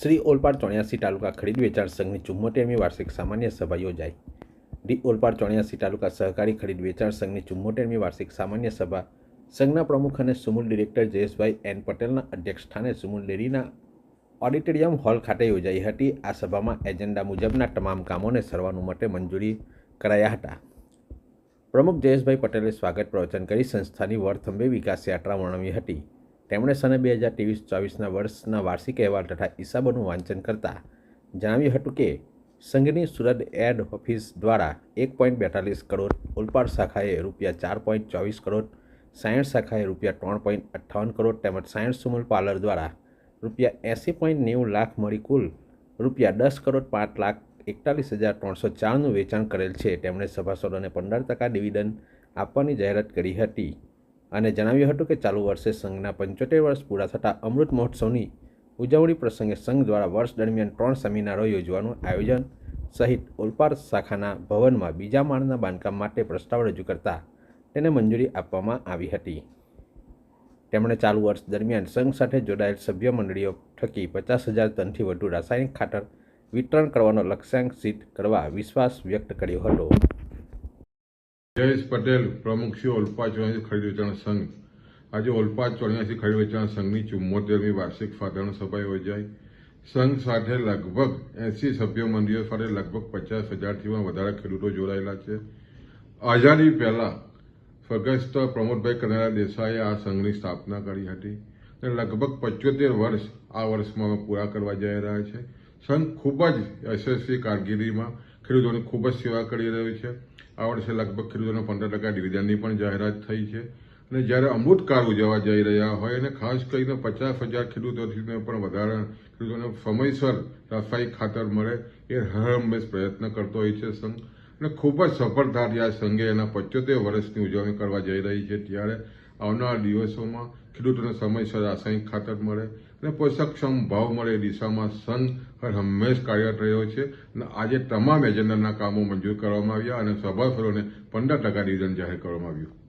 શ્રી ઓલપાડ ચોર્યાસી તાલુકા ખરીદ વેચાણ સંઘની ચુમ્મોતેરમી વાર્ષિક સામાન્ય સભા યોજાઈ. ડી ઓલપાડ ચોર્યાસી તાલુકા સહકારી ખરીદ વેચાણ સંઘની ચુમ્મોતેરમી વાર્ષિક સામાન્ય સભા સંઘના પ્રમુખ અને સુમૂલ ડિરેક્ટર જયેશભાઈ એન પટેલના અધ્યક્ષસ્થાને સુમુલ ડેરીના ઓડિટોરિયમ હોલ ખાતે યોજાઈ હતી. આ સભામાં એજન્ડા મુજબના તમામ કામોને સર્વાનુમતે મંજૂરી કરાયા હતા. પ્રમુખ જયેશભાઈ પટેલે સ્વાગત પ્રવચન કરી સંસ્થાની વરથંભે વિકાસ યાત્રા વર્ણવી હતી. તેમણે સને બે હજાર ત્રેવીસ ચોવીસના વર્ષના વાર્ષિક અહેવાલ તથા હિસાબોનું વાંચન કરતાં જણાવ્યું હતું કે સંઘની સુરત એડ ઓફિસ દ્વારા એક પોઈન્ટ બેતાલીસ કરોડ ઓલપાડ શાખાએ રૂપિયા ચાર પોઈન્ટ ચોવીસ કરોડ, સાયણ શાખાએ રૂપિયા ત્રણ પોઈન્ટ અઠ્ઠાવન કરોડ તેમજ સાયન્સ સુમુલ પાર્લર દ્વારા રૂપિયા એંસી પોઈન્ટ નેવું લાખ મળી કુલ રૂપિયા દસ કરોડ પાંચ લાખ એકતાલીસ હજાર ત્રણસો ચારનું વેચાણ કરેલ છે. તેમણે સભાસદોને પંદર ટકા ડિવિડન્ડ આપવાની જાહેરાત કરી હતી. અને જણાવ્યું હતું કે ચાલુ વર્ષે સંઘના પંચોતેર વર્ષ પૂરા થતાં અમૃત મહોત્સવની ઉજવણી પ્રસંગે સંઘ દ્વારા વર્ષ દરમિયાન ત્રણ સેમિનારો યોજવાનું આયોજન સહિત ઓલપાડ શાખાના ભવનમાં બીજા માળના બાંધકામ માટે પ્રસ્તાવ રજૂ કરતા તેને મંજૂરી આપવામાં આવી હતી. તેમણે ચાલુ વર્ષ દરમિયાન સંઘ સાથે જોડાયેલ સભ્ય મંડળીઓ થકી પચાસ હજાર ટનથી વધુ રાસાયણિક ખાતર વિતરણ કરવાનો લક્ષ્યાંક સિદ્ધ કરવા વિશ્વાસ વ્યક્ત કર્યો હતો. જયેશ પટેલ, પ્રમુખ શ્રી ઓલપા ચોર્યાસી ખરીદ વેચાણ સંઘ. આજે ઓલપા ચોર્યાસી ખરીદ વેચાણ સંઘની ચુમ્મોતેરમી વાર્ષિક સાધારણ સભા યોજાઈ. સંઘ સાથે લગભગ એસી સભ્ય મંડળીઓ સાથે લગભગ પચાસ હજારથી પણ વધારે ખેડૂતો જોડાયેલા છે. આઝાદી પહેલા સ્વર્ગસ્થ પ્રમોદભાઈ કનૈયા દેસાઈએ આ સંઘની સ્થાપના કરી હતી અને લગભગ પંચોતેર વર્ષ આ વર્ષમાં પૂરા કરવા જઈ રહ્યા છે. સંઘ ખૂબ જ યશસ્વી કામગીરીમાં ખેડૂતોની ખૂબ જ સેવા કરી રહ્યું છે. આ વર્ષે લગભગ ખેડૂતોને પંદર ટકા ડિવિડન્ડની પણ જાહેરાત થઈ છે. અને જ્યારે અમૃતકાળ ઉજવવા જઈ રહ્યા હોય અને ખાસ કરીને પચાસ હજાર ખેડૂતોથી પણ વધારે ખેડૂતોને સમયસર રાસાયણિક ખાતર મળે એ હર હંમેશ પ્રયત્ન કરતો હોય છે સંઘ. અને ખૂબ જ સફળતાથી આ સંઘે એના પંચોતેર વર્ષની ઉજવણી કરવા જઈ રહી છે. ત્યારે આવનારા દિવસોમાં ખેડૂતોને સમયસર રાસાયણિક ખાતર મળે અને પોષકક્ષમ ભાવ મળે એ દિશામાં સંઘ હંમેશ કાર્યરત રહ્યો છે. અને આજે તમામ એજન્ડાના કામો મંજૂર કરવામાં આવ્યા અને સભાસદોને પંદર ટકા ડિવિઝન જાહેર કરવામાં આવ્યું.